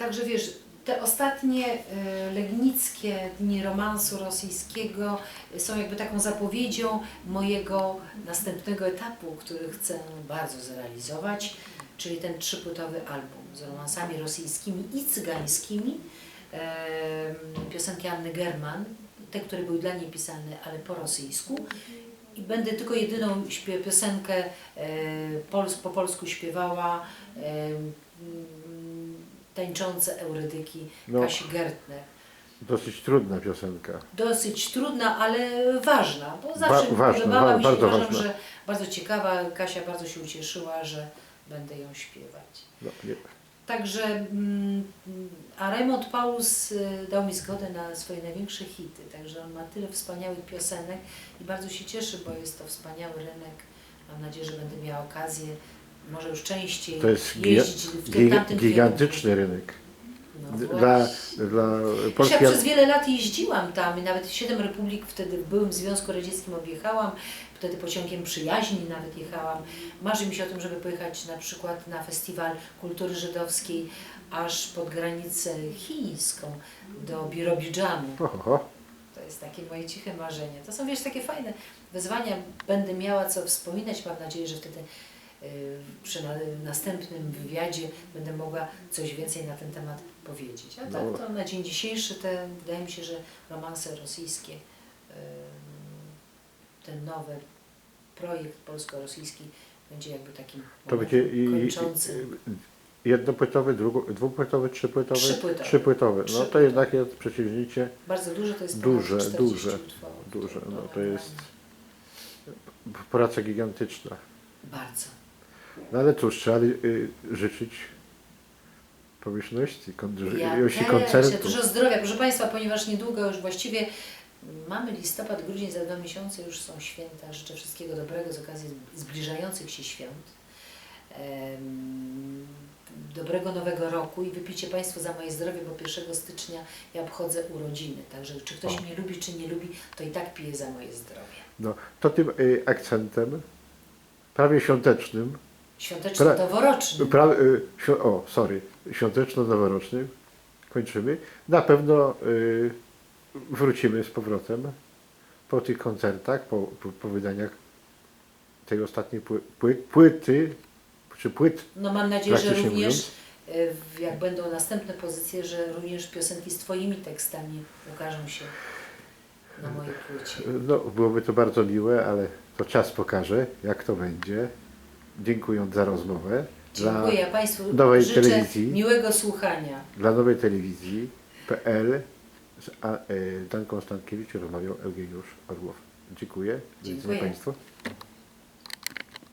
Także wiesz, te ostatnie e, legnickie dni romansu rosyjskiego są jakby taką zapowiedzią mojego następnego etapu, który chcę bardzo zrealizować, czyli ten trzypłytowy album z romansami rosyjskimi i cygańskimi. Em, Piosenki Anny German, te, które były dla niej pisane, ale po rosyjsku. I będę tylko jedyną piosenkę e, po polsku śpiewała e, tańczące Eurydyki No. Kasi Gertner. Dosyć trudna piosenka. Dosyć trudna, ale ważna, bo zawsze mi ważna, podobała wa- mi się, bardzo uważam, ważna. że bardzo ciekawa. Kasia bardzo się ucieszyła, że będę ją śpiewać. No, nie. Także, mm, a Raymond Paulus y, dał mi zgodę na swoje największe hity, także on ma tyle wspaniałych piosenek i bardzo się cieszy, bo jest to wspaniały rynek. Mam nadzieję, że będę miała okazję może już częściej To jest giga, jeździć w tym tamtym gigantyczny rynek. kierunku. No właśnie. Dla, dla Polski. Ja przez wiele lat jeździłam tam i nawet siedem republik wtedy w byłym Związku Radzieckim objechałam, wtedy pociągiem przyjaźni nawet jechałam. Marzy mi się o tym, żeby pojechać na przykład na festiwal kultury żydowskiej aż pod granicę chińską do Birobidżanu. Oho, To jest takie moje ciche marzenie. To są wiesz takie fajne wyzwania. Będę miała co wspominać. Mam nadzieję, że wtedy przy na, następnym wywiadzie będę mogła coś więcej na ten temat powiedzieć. A tak to na dzień dzisiejszy te, wydaje mi się, że romanse rosyjskie, y, ten nowy projekt polsko-rosyjski będzie jakby takim to będzie kończącym. jednopłytowy, dwupłytowy, trzypłytowy? Trzypłytowy. Trzypłytowy. No to jednak jest przedsięwzięcie Bardzo duże to jest duże, ponad 40 duże, utworów. duże. No to jest praca gigantyczna. Bardzo. No ale cóż, trzeba y, życzyć pomyślności, kon- Ja koncertów. ja dużo zdrowia. Proszę Państwa, ponieważ niedługo już właściwie mamy listopad, grudzień, za dwa miesiące już są święta. Życzę wszystkiego dobrego z okazji zbliżających się świąt. Em, Dobrego nowego roku i wypicie Państwo za moje zdrowie, bo 1 stycznia ja obchodzę urodziny. Także czy ktoś O. mnie lubi, czy nie lubi, to i tak piję za moje zdrowie. No, to tym y, akcentem, prawie świątecznym, Świąteczno noworoczny. pra, y, o, sorry, świąteczno-noworocznym kończymy. Na pewno y, wrócimy z powrotem po tych koncertach, po, po, po wydaniach tej ostatniej pły, pły, płyty, czy płyt. No mam nadzieję, że również mówiąc. y, jak będą następne pozycje, że również piosenki z Twoimi tekstami ukażą się na mojej płycie. No, byłoby to bardzo miłe, ale to czas pokaże, jak to będzie. Dziękując za rozmowę. Dziękuję Państwu. nowej Życzę telewizji. miłego słuchania. Dla nowej telewizji PL z A- e, Danką Stankiewicz rozmawiał Eugeniusz Orłow. Dziękuję. Dziękuję. Państwu.